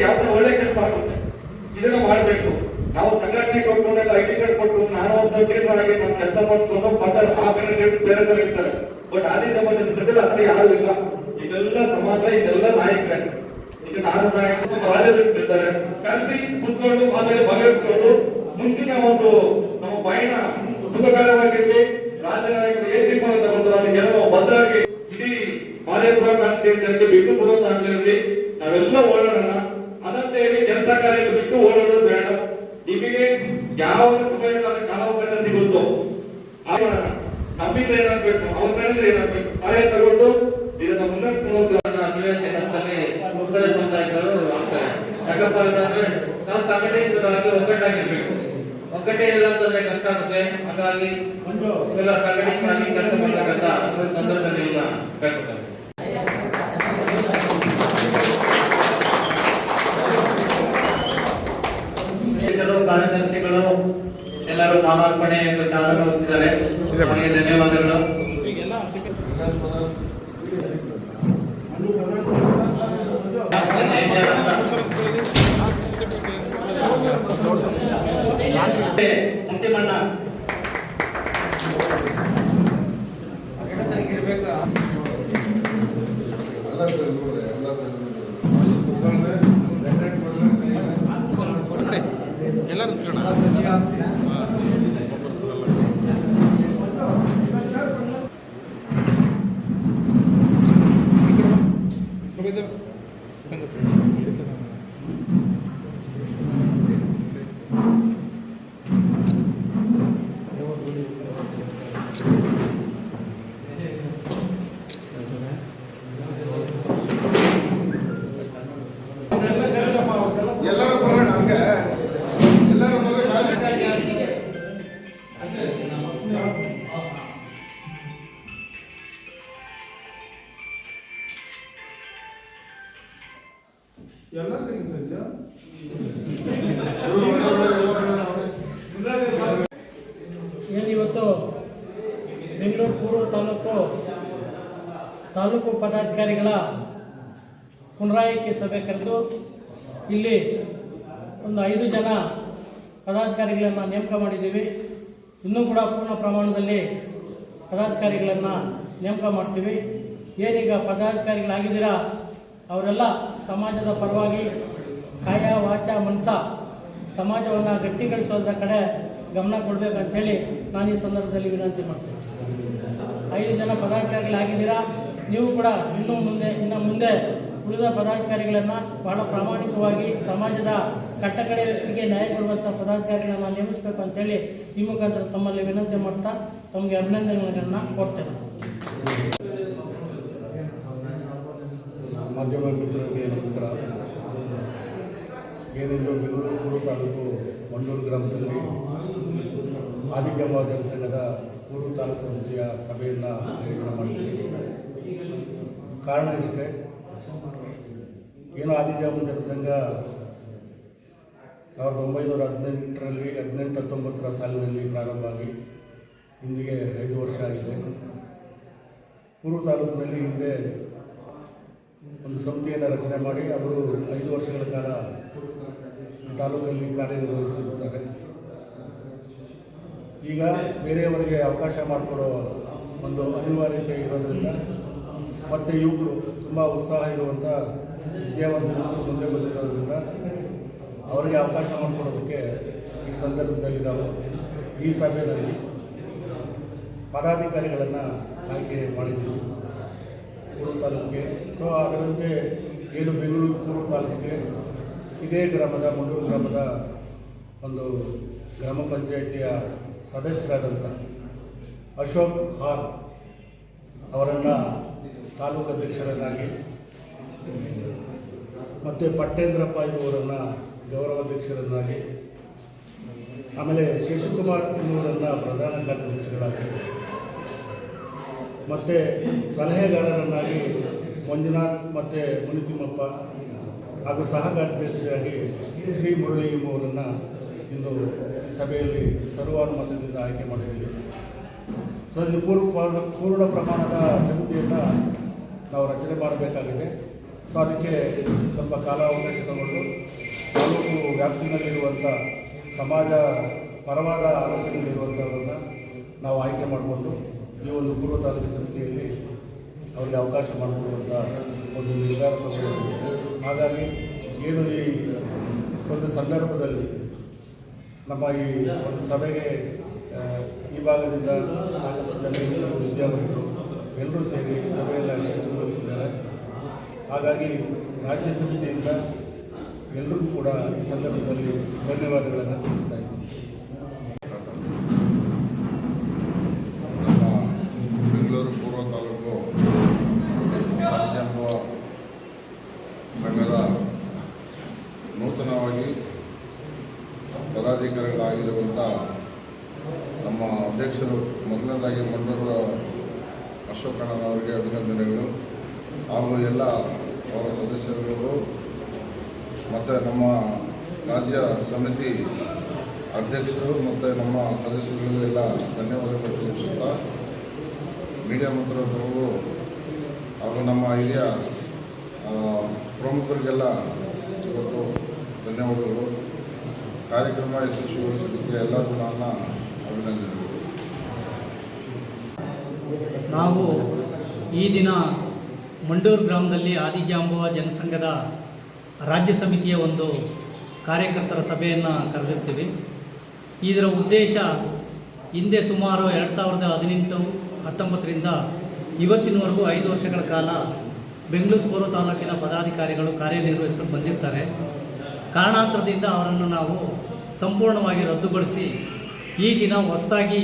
ಯಾವ ಒಳ್ಳೆ ಕೆಲಸ ಆಗುತ್ತೆ ಇದನ್ನ ಮಾಡಬೇಕು ನಾವು ಸಂಘಟನೆ ಕೊಟ್ಕೊಂಡೆಲ್ಲ ಐಡಿ ಕಾರ್ಡ್ ಕೊಟ್ಟು ನಾನು ಒಬ್ಬ ಹಾಗೆ ಕೆಲಸ ಮಾಡ್ಕೊಂಡು ಫಟರ್ ಆ ಬೇರೆ ಬೇರೆ ಇರ್ತಾರೆ ಬಟ್ ಅದೇ ನಮ್ಮ ಸದ್ಯದ ಹತ್ರ ಯಾರು ಇಲ್ಲ ಇದೆಲ್ಲ ಸಮಾಜ ಇದೆಲ್ಲ ನಾಯಕರೇ ಈಗ ನಾನು ನಾಯಕರು ರಾಜ್ಯದಲ್ಲಿರ್ತಾರೆ ಕರೆಸಿ ಕುತ್ಕೊಂಡು ಮಾದರಿ ಬಗೆಹರಿಸಿಕೊಂಡು ಮುಂದಿನ ಒಂದು ನಮ್ಮ ಪಯಣ ಸುಖಕರವಾಗಿರಲಿ ರಾಜ್ಯ ನಾಯಕರು ಏನ್ ತೀರ್ಮಾನ ತಗೊಂಡು ಅದಕ್ಕೆ ಏನೋ ಭದ್ರಾಗಿ ಇಡೀ ಮಾದೇಪುರ ಬಿಟ್ಟು ಬಿಟ್ಟುಪುರ ಆಗಲಿ ನಾವೆಲ್ಲ ಓಡಾಡೋಣ ಅದಂತ ಹೇಳಿ ಕೆಲಸ ಕಾರ್ಯ ಬಿಟ್ಟು ಓಡೋದು ಬೇಡ. ನಿಮಗೆ ಯಾವ ಸಮಯದ ಕಾಲಾವಕಾಶ ಸಿಗುತ್ತೋ ನಮ್ಮಿಂದ ಏನಾಗ್ಬೇಕು, ಅವ್ರ ಮೇಲೆ ಏನಾಗ್ಬೇಕು ಸಹಾಯ ತಗೊಂಡು ಇದನ್ನ ಮುನ್ನಡೆಸ್ಕೊಂಡು ಯಾಕಪ್ಪ ಅಂತಂದ್ರೆ, ನಾವು ಸಂಘಟಿತರಾಗಿ ಒಗ್ಗಟ್ಟಾಗಿರ್ಬೇಕು. ಒಗ್ಗಟ್ಟೆ ಇಲ್ಲ ಅಂತಂದ್ರೆ ಕಷ್ಟ ಆಗುತ್ತೆ. ಹಾಗಾಗಿ ಇವೆಲ್ಲ ಸಂಘಟಿತರಾಗಿ ಕೆಲಸ ಮಾಡತಕ್ಕಂಥ ಒಂದು ಸಂದರ್ಭದಲ್ಲಿ ಇಲ್ಲ ಅಧ್ಯಕ್ಷರು, ಕಾರ್ಯದರ್ಶಿಗಳು ಎಲ್ಲರೂ ನಾಮಾರ್ಪಣೆ ಎಂದು ಚಾಲನೆ ಹೋಗ್ತಿದ್ದಾರೆ ಧನ್ಯವಾದಗಳು. ಮುಖ್ಯಮಣ್ಣ ಎಲ್ಲರೂ ನಿಂತ್ಕೊಳ್ಳೋಣ. ಎಲ್ಲರೂ ಏನಿವತ್ತು ಬೆಂಗಳೂರು ಪೂರ್ವ ತಾಲೂಕು ತಾಲೂಕು ಪದಾಧಿಕಾರಿಗಳ ಪುನರಾಯ್ಕೆ ಸಭೆ ಕರೆದು ಇಲ್ಲಿ ಒಂದು ಐದು ಜನ ಪದಾಧಿಕಾರಿಗಳನ್ನು ನೇಮಕ ಮಾಡಿದ್ದೀವಿ. ಇನ್ನೂ ಕೂಡ ಪೂರ್ಣ ಪ್ರಮಾಣದಲ್ಲಿ ಪದಾಧಿಕಾರಿಗಳನ್ನು ನೇಮಕ ಮಾಡ್ತೀವಿ. ಏನೀಗ ಪದಾಧಿಕಾರಿಗಳಾಗಿದ್ದೀರಾ, ಅವರೆಲ್ಲ ಸಮಾಜದ ಪರವಾಗಿ ಕಾಯ ವಾಚ ಮನಸ. ಸಮಾಜವನ್ನು ಗಟ್ಟಿಗೊಳಿಸೋದ್ರ ಕಡೆ ಗಮನ ಕೊಡಬೇಕಂತೇಳಿ ನಾನು ಈ ಸಂದರ್ಭದಲ್ಲಿ ವಿನಂತಿ ಮಾಡ್ತೀನಿ. ಐದು ಜನ ಪದಾಧಿಕಾರಿಗಳಾಗಿದ್ದೀರಾ? ನೀವು ಕೂಡ ಇನ್ನೂ ಮುಂದೆ, ಇನ್ನು ಮುಂದೆ ಉಳಿದ ಪದಾಧಿಕಾರಿಗಳನ್ನು ಬಹಳ ಪ್ರಾಮಾಣಿಕವಾಗಿ ಸಮಾಜದ ಕಟ್ಟಕಡೆ ವ್ಯಕ್ತಿಗೆ ನ್ಯಾಯ ಕೊಡುವಂಥ ಪದಾಧಿಕಾರಿಗಳನ್ನು ನೇಮಿಸಬೇಕು ಅಂತೇಳಿ ಈ ಮುಖಾಂತರ ತಮ್ಮಲ್ಲಿ ವಿನಂತಿ ಮಾಡ್ತಾ ತಮಗೆ ಅಭಿನಂದನೆಗಳನ್ನು ಕೊಡ್ತೇನೆ ಮಾಧ್ಯಮ ಮಿತ್ರರಿಗೆ ಏನೆಂದು ಬೆಂಗಳೂರು ತಾಲೂಕು ಮಂಡೂರು ಗ್ರಾಮದಲ್ಲಿ ಆದಿಗಮ ಜನಸಂಘದ ಪೂರ್ವ ತಾಲೂಕು ಸಮಿತಿಯ ಸಭೆಯನ್ನು ಆಯೋಜನೆ ಮಾಡಿದ್ದೀವಿ ಕಾರಣ ಇಷ್ಟೇ, ಏನು ಆದಿಜಾಮ ಜನಸಂಘ ಸಾವಿರದ ಒಂಬೈನೂರ ಹದಿನೆಂಟರಲ್ಲಿ ಹದಿನೆಂಟು ಹತ್ತೊಂಬತ್ತರ ಸಾಲಿನಲ್ಲಿ ಪ್ರಾರಂಭ ಆಗಿ ಇಂದಿಗೆ ಐದು ವರ್ಷ ಆಗಿದೆ. ಪೂರ್ವ ತಾಲೂಕಿನಲ್ಲಿ ಹಿಂದೆ ಒಂದು ಸಮಿತಿಯನ್ನು ರಚನೆ ಮಾಡಿ ಅವರು ಐದು ವರ್ಷಗಳ ಕಾಲ ತಾಲೂಕಲ್ಲಿ ಕಾರ್ಯನಿರ್ವಹಿಸಿರುತ್ತಾರೆ ಈಗ ಬೇರೆಯವರಿಗೆ ಅವಕಾಶ ಮಾಡಿಕೊಡೋ ಒಂದು ಅನಿವಾರ್ಯತೆ ಇರೋದ್ರಿಂದ ಮತ್ತು ಯುವಕರು ತುಂಬ ಉತ್ಸಾಹ ಇರುವಂಥ ವಿದ್ಯಾವಂತ ಮುಂದೆ ಬಂದಿರೋದ್ರಿಂದ ಅವರಿಗೆ ಅವಕಾಶ ಮಾಡಿಕೊಡೋದಕ್ಕೆ ಈ ಸಂದರ್ಭದಲ್ಲಿ ನಾವು ಈ ಸಭೆಯಲ್ಲಿ ಪದಾಧಿಕಾರಿಗಳನ್ನು ಆಯ್ಕೆ ಮಾಡಿದ್ದೀವಿ. ಪೂರ್ವ ತಾಲೂಕಿಗೆ. ಸೊ ಅದರಂತೆ ಏನು ಬೆಂಗಳೂರು ಪೂರ್ವ ತಾಲೂಕಿಗೆ ಇದೇ ಗ್ರಾಮದ ಮಂಡೂರು ಗ್ರಾಮದ ಒಂದು ಗ್ರಾಮ ಪಂಚಾಯಿತಿಯ ಸದಸ್ಯರಾದಂಥ ಅಶೋಕ್ ಹಾರ್ ಅವರನ್ನು ತಾಲೂಕು ಅಧ್ಯಕ್ಷರನ್ನಾಗಿ ಮತ್ತು ಪಟ್ಟೇಂದ್ರಪ್ಪ ಇವರನ್ನು ಗೌರವಾಧ್ಯಕ್ಷರನ್ನಾಗಿ ಆಮೇಲೆ ಶಶಿಕುಮಾರ್ ಎನ್ನುವರನ್ನು ಪ್ರಧಾನ ಕಾರ್ಯದರ್ಶಿಗಳಾಗಿ ಮತ್ತು ಸಲಹೆಗಾರರನ್ನಾಗಿ ಮಂಜುನಾಥ್ ಮತ್ತು ಮುನಿತಿಮ್ಮಪ್ಪ ಹಾಗೂ ಸಹ ಕಾರ್ಯದರ್ಶಿಯಾಗಿ ಶ್ರೀ ಮುರಳಿ ಎಂಬುವರನ್ನು ಇಂದು ಸಭೆಯಲ್ಲಿ ಸರ್ವಾನುಮತದಿಂದ ಆಯ್ಕೆ ಮಾಡಿದ್ದೀವಿ. ಸೊ ಇದು ಪೂರ್ವ ಪೂರ್ಣ ಪ್ರಮಾಣದ ಸಮಿತಿಯನ್ನು ನಾವು ರಚನೆ ಮಾಡಬೇಕಾಗಿದೆ. ಸೊ ಅದಕ್ಕೆ ಸ್ವಲ್ಪ ಕಾಲಾವಕಾಶ ತಗೊಂಡು ತಾಲೂಕು ವ್ಯಾಪ್ತಿನಲ್ಲಿರುವಂಥ ಸಮಾಜ ಪರವಾದ ಆಲೋಚನೆಗಳಿರುವಂಥವ್ರನ್ನ ನಾವು ಆಯ್ಕೆ ಮಾಡಿಕೊಂಡು ಈ ಒಂದು ಪೂರ್ವ ತಾಲೂಕು ಸಮಿತಿಯಲ್ಲಿ ಅವರಿಗೆ ಅವಕಾಶ ಮಾಡಿಕೊಡುವಂಥ ಒಂದು ನಿರ್ಧಾರ ತಗೊಂಡಿದ್ದೀವಿ. ಹಾಗಾಗಿ ಏನು ಈ ಒಂದು ಸಂದರ್ಭದಲ್ಲಿ ನಮ್ಮ ಈ ಒಂದು ಸಭೆಗೆ ಈ ಭಾಗದಿಂದ ಸಾಕಷ್ಟು ಜನ ಹಿರಿಯರು, ವಿದ್ಯಾವಂತರು ಎಲ್ಲರೂ ಸೇರಿ ಸಭೆಯನ್ನು ಯಶಸ್ವಿಗೊಳಿಸಿದ್ದಾರೆ ಹಾಗಾಗಿ ರಾಜ್ಯ ಸಮಿತಿಯಿಂದ ಎಲ್ಲರಿಗೂ ಕೂಡ ಈ ಸಂದರ್ಭದಲ್ಲಿ ಧನ್ಯವಾದಗಳನ್ನು ತಿಳಿಸ್ತಾ ಇದ್ದೀನಿ ನಮ್ಮ ಬೆಂಗಳೂರು ಪೂರ್ವ ತಾಲೂಕು ರಾಜ್ಯಾಂಗ ಸಂಘದ ನೂತನವಾಗಿ ಪದಾಧಿಕಾರಿಗಳಾಗಿರುವಂಥ ನಮ್ಮ ಅಧ್ಯಕ್ಷರು ಮೊದಲನೇದಾಗಿ ಮಂಡೂರು ಅವರಿಗೆ ಅಭಿನಂದನೆಗಳು. ಹಾಗೂ ಎಲ್ಲ ಅವರ ಸದಸ್ಯರುಗಳು, ಮತ್ತು ನಮ್ಮ ರಾಜ್ಯ ಸಮಿತಿ ಅಧ್ಯಕ್ಷರು, ಮತ್ತು ನಮ್ಮ ಸದಸ್ಯರುಗಳಿಗೂ ಎಲ್ಲ ಧನ್ಯವಾದಗಳು ತಿಳಿಸುತ್ತಾ, ಮೀಡಿಯಾ ಮಂತ್ರಿಗಳು ಹಾಗೂ ನಮ್ಮ ಹಿರಿಯ ಪ್ರಮುಖರಿಗೆಲ್ಲ ಇವತ್ತು ಧನ್ಯವಾದಗಳು. ಕಾರ್ಯಕ್ರಮ ಯಶಸ್ವಿಗೊಳಿಸಲಿಕ್ಕೆ ಎಲ್ಲರಿಗೂ ನನ್ನ ಅಭಿನಂದನೆಗಳು. ನಾವು ಈ ದಿನ ಮಂಡೂರು ಗ್ರಾಮದಲ್ಲಿ ಆದಿಜಾಂಬುವ ಜನಸಂಘದ ರಾಜ್ಯ ಸಮಿತಿಯ ಒಂದು ಕಾರ್ಯಕರ್ತರ ಸಭೆಯನ್ನು ಕರೆದಿರ್ತೀವಿ. ಇದರ ಉದ್ದೇಶ ಹಿಂದೆ ಸುಮಾರು ಎರಡು ಸಾವಿರದ ಹದಿನೆಂಟು, ಹತ್ತೊಂಬತ್ತರಿಂದ ಇವತ್ತಿನವರೆಗೂ ಐದು ವರ್ಷಗಳ ಕಾಲ ಬೆಂಗಳೂರು ಪೂರ್ವ ತಾಲೂಕಿನ ಪದಾಧಿಕಾರಿಗಳು ಕಾರ್ಯನಿರ್ವಹಿಸಿಕೊಂಡು ಬಂದಿರ್ತಾರೆ. ಕಾರಣಾಂತರದಿಂದ ಅವರನ್ನು ನಾವು ಸಂಪೂರ್ಣವಾಗಿ ರದ್ದುಗೊಳಿಸಿ ಈ ದಿನ ಹೊಸದಾಗಿ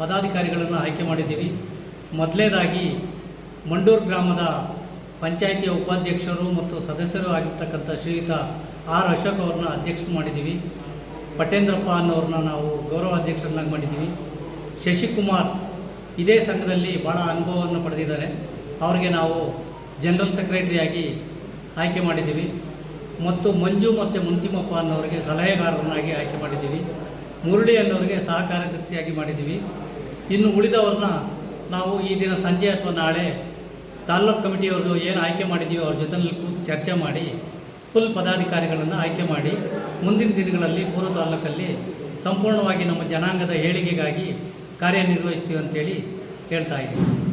ಪದಾಧಿಕಾರಿಗಳನ್ನು ಆಯ್ಕೆ ಮಾಡಿದ್ದೀವಿ. ಮೊದಲನೇದಾಗಿ ಮಂಡೂರು ಗ್ರಾಮದ ಪಂಚಾಯಿತಿಯ ಉಪಾಧ್ಯಕ್ಷರು ಮತ್ತು ಸದಸ್ಯರು ಆಗಿರ್ತಕ್ಕಂಥ ಶ್ರೀಯುತ ಆರ್ ಅಶೋಕ್ ಅವ್ರನ್ನ ಅಧ್ಯಕ್ಷರು ಮಾಡಿದ್ದೀವಿ. ಪಟೇಂದ್ರಪ್ಪ ಅನ್ನೋರನ್ನ ನಾವು ಗೌರವ ಅಧ್ಯಕ್ಷರನ್ನಾಗಿ ಮಾಡಿದ್ದೀವಿ. ಶಶಿಕುಮಾರ್ ಇದೇ ಸಂಘದಲ್ಲಿ ಭಾಳ ಅನುಭವವನ್ನು ಪಡೆದಿದ್ದಾರೆ. ಅವ್ರಿಗೆ ನಾವು ಜನರಲ್ ಸೆಕ್ರೆಟರಿಯಾಗಿ ಆಯ್ಕೆ ಮಾಡಿದ್ದೀವಿ. ಮತ್ತು ಮಂಜು ಮತ್ತು ಮುಂತಿಮಪ್ಪ ಅನ್ನೋರಿಗೆ ಸಲಹೆಗಾರರನ್ನಾಗಿ ಆಯ್ಕೆ ಮಾಡಿದ್ದೀವಿ. ಮುರುಳಿ ಅನ್ನೋರಿಗೆ ಸಹ ಕಾರ್ಯದರ್ಶಿಯಾಗಿ ಮಾಡಿದ್ದೀವಿ. ಇನ್ನು ಉಳಿದವ್ರನ್ನ ನಾವು ಈ ದಿನ ಸಂಜೆ ಅಥವಾ ನಾಳೆ ತಾಲ್ಲೂಕು ಕಮಿಟಿಯವ್ರದ್ದು ಏನು ಆಯ್ಕೆ ಮಾಡಿದ್ದೀವಿ ಅವ್ರ ಜೊತೆಯಲ್ಲಿ ಕೂತು ಚರ್ಚೆ ಮಾಡಿ ಫುಲ್ ಪದಾಧಿಕಾರಿಗಳನ್ನು ಆಯ್ಕೆ ಮಾಡಿ, ಮುಂದಿನ ದಿನಗಳಲ್ಲಿ ಪೂರ್ವ ತಾಲೂಕಲ್ಲಿ ಸಂಪೂರ್ಣವಾಗಿ ನಮ್ಮ ಜನಾಂಗದ ಏಳಿಗೆಗಾಗಿ ಕಾರ್ಯನಿರ್ವಹಿಸ್ತೀವಿ ಅಂತೇಳಿ ಹೇಳ್ತಾ ಇದ್ದೀವಿ.